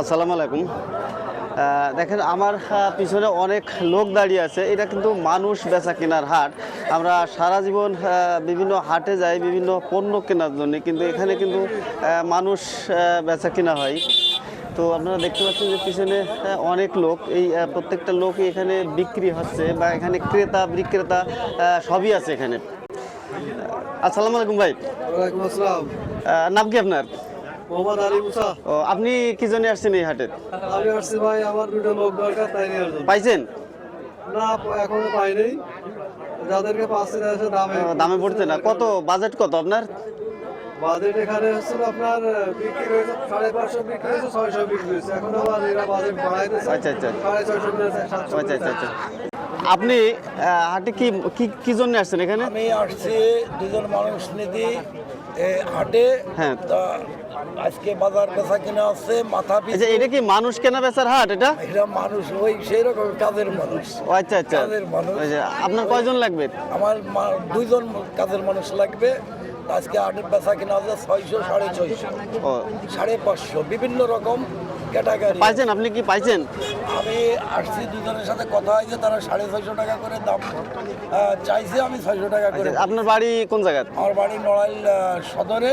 আসসালামু আলাইকুম। দেখেন আমার পিছনে অনেক লোক দাঁড়িয়ে আছে। এটা কিন্তু মানুষ বেচা কেনার হাট। আমরা সারা জীবন বিভিন্ন হাটে যাই বিভিন্ন পণ্য কেনার জন্য কিন্তু এখানে কিন্তু মানুষ বেচা কেনা হয়। তো আপনারা দেখতে পাচ্ছেন যে পিছনে অনেক লোক। এই প্রত্যেকটা লোকই এখানে বিক্রি হচ্ছে বা এখানে ক্রেতা বিক্রেতা সবই আছে এখানে। আসসালামু আলাইকুম ভাই। নাম কি আপনার? মোহাম্মদ আলী মুসা। ও আপনি কি জন্য আসছেন এই হাটে আমি আসছি ভাই আমার দুটো লোক দরকার তাই নেওয়ার জন্য। পাইছেন? না এখনও পাইনি। যাদেরকে পাচ্ছি তাদের দামে দামে পড়ছে না। কত? বাজেট কত আপনার? বাজেট এখানে হচ্ছিল আপনার বিক্রি হয়েছে সাড়ে পাঁচশো বিক্রি হয়েছে ছয়শো বিক্রি হয়েছে। এখন আবার এরা বাজেট বাড়াইতেছে। আচ্ছা, আচ্ছা। সাড়ে ছয়শো সাতশো আচ্ছা আচ্ছা আচ্ছা। আপনি হাটে কি কি কি জন্য আসছেন এখানে? আমি আসছি দুজন মানুষ নিধি হাটে হ্যাঁ। তা আজকে বাজার বেচা কিনা আছে মাথা আচ্ছা পিছু এটা কি মানুষ কেনা বেচার হাট এটা? এরা মানুষ ওই সেই রকম কাজের মানুষ। ও আচ্ছা আচ্ছা। কাজের মানুষ। আপনার কয়জন লাগবে? আমার দুইজন কাজের মানুষ লাগবে। আজকে হাটের বেচা কিনা আছে ছয়শো সাড়ে ছয়শো। সাড়ে পাঁচশো বিভিন্ন রকম ক্যাটাগরি। পাইছেন? আপনি কি পাইছেন? আমি আসছি দুজনের সাথে কথা হয়েছে তারা সাড়ে ছয়শো টাকা করে দাম। চাইছে আমি ছয়শো টাকা করে। আচ্ছা, আপনার বাড়ি কোন জায়গায় আমার বাড়ি নড়াইল সদরে।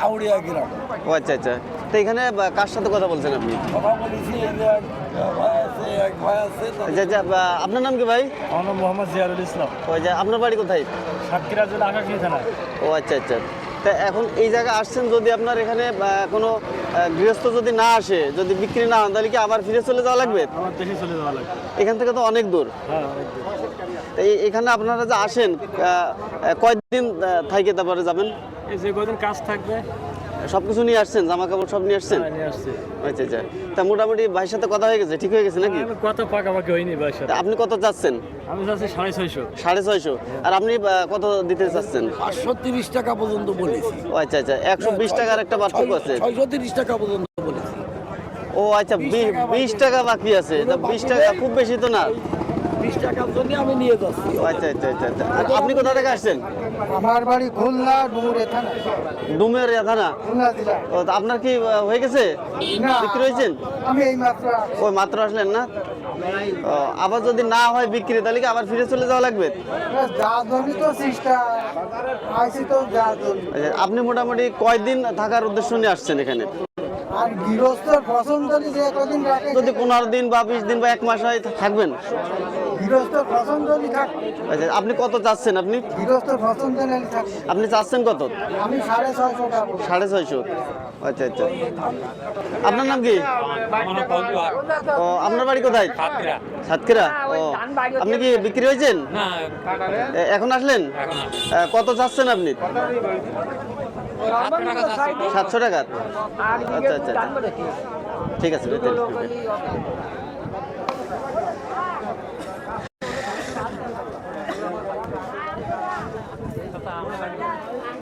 আউড়িয়া গ্রাম। ও আচ্ছা আচ্ছা। তো এখানে কার সাথে কথা বলছেন আপনি? কথা বলেছি এই যে এক ভাই আছে এক ভাই আছে তো আচ্ছা আচ্ছা আপনার নাম কি ভাই? আমার নাম মোহাম্মদ জিয়ারুল ইসলাম। ওই যে আপনার বাড়ি কোথায়? সাতক্ষীরা জেলা আকাশী থানা ও আচ্ছা আচ্ছা। তা এখন এই জায়গায় আসছেন যদি আপনার এখানে কোনো গৃহস্থ যদি না আসে যদি বিক্রি না হন তাহলে কি আবার ফিরে চলে যাওয়া লাগবে? দেশে চলে যাওয়া লাগবে। এখান থেকে তো অনেক দূর। হ্যাঁ এখানে আপনারা যে আসেন কয়েকদিন কয়দিন থাইকে তারপরে যাবেন? এই যে কাজ থাকবে সব কিছু নিয়ে আসছেন জামা কাপড় সব নিয়ে আসছেন? হ্যাঁ, আচ্ছা আচ্ছা। তা মোটামুটি ভাইয়ের সাথে কথা হয়ে গেছে ঠিক হয়ে গেছে নাকি? আমি কত পাকাপাকি হয়নি ভাইয়ের তা সাথে আপনি কত চাচ্ছেন? আমি যাচ্ছি সাড়ে ছয়শো। সাড়ে ছয়শো। আর আপনি কত দিতে চাচ্ছেন? পাঁচশো তিরিশ টাকা পর্যন্ত বলেছি। ও আচ্ছা আচ্ছা। একশো বিশ টাকার একটা পার্থক্য আছে। ছয়শো তিরিশ টাকা পর্যন্ত বলেছি। ও আচ্ছা বিশ টাকা বাকি আছে। তা বিশ টাকা খুব বেশি তো না। বিশ টাকার জন্য আমি নিয়ে যাচ্ছি। আচ্ছা আচ্ছা আচ্ছা আচ্ছা। আপনি কোথা থেকে আসছেন? আমার বাড়ি খুলনা ডুমুরে থানা। ডুমের থানা? খুলনা জেলা। ও আপনার কি হয়ে গেছে? বিক্রি হয়েছেন? আমি এই মাত্র ওই মাত্র আসলেন না? আবার যদি না হয় বিক্রি তাহলে কি আবার ফিরে চলে যাওয়া লাগবে? আপনি মোটামুটি কয়দিন থাকার উদ্দেশ্য নিয়ে আসছেন এখানে? আর গৃহস্থর পছন্দ হলে যে কদিন রাখে যদি পনেরো দিন বা বিশ দিন বা এক মাস হয় থাকবেন? থাক। আচ্ছা আপনি কত চাচ্ছেন আপনি? থাক। আপনি চাচ্ছেন কত? আমি সাড়ে ছয়শো টাকা সাড়ে ছয়শো। আচ্ছা আচ্ছা। আপনার নাম কি? ও আপনার বাড়ি কোথায়? সাতক্ষীরা। ও আপনি কি বিক্রি হয়েছেন? এখন আসলেন? কত চাচ্ছেন আপনি? সাতশো টাকা আচ্ছা আচ্ছা আচ্ছা। ঠিক আছে।